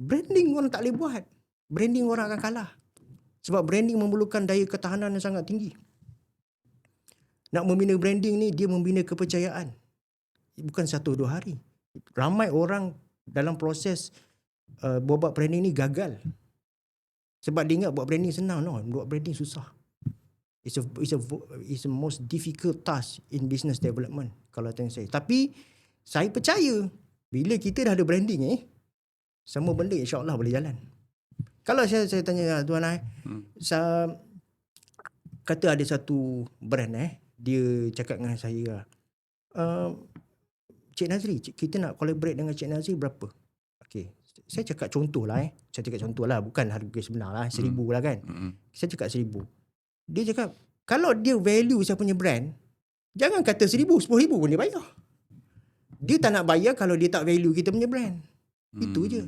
Branding orang tak boleh buat. Branding orang akan kalah. Sebab branding memerlukan daya ketahanan yang sangat tinggi. Nak membina branding ni dia membina kepercayaan. Bukan satu dua hari. Ramai orang dalam proses uh, buat branding ni gagal. Sebab dia ingat buat branding senang no, buat branding susah. It's a it's a it's a most difficult task in business development kalau tanya saya. Tapi saya percaya bila kita dah ada branding eh semua benda insya-Allah boleh jalan. Kalau saya saya tanya tuan eh hmm. saya kata ada satu brand eh dia cakap dengan saya uh, Cik Nazri kita nak collaborate dengan Cik Nazri berapa? Okey. Saya cakap contoh lah eh. Saya cakap contoh lah. Bukan harga sebenar lah. Seribu hmm. lah kan. Hmm. Saya cakap seribu. Dia cakap, kalau dia value saya punya brand, jangan kata seribu, sepuluh ribu pun dia bayar. Dia tak nak bayar kalau dia tak value kita punya brand. Hmm. Itu je.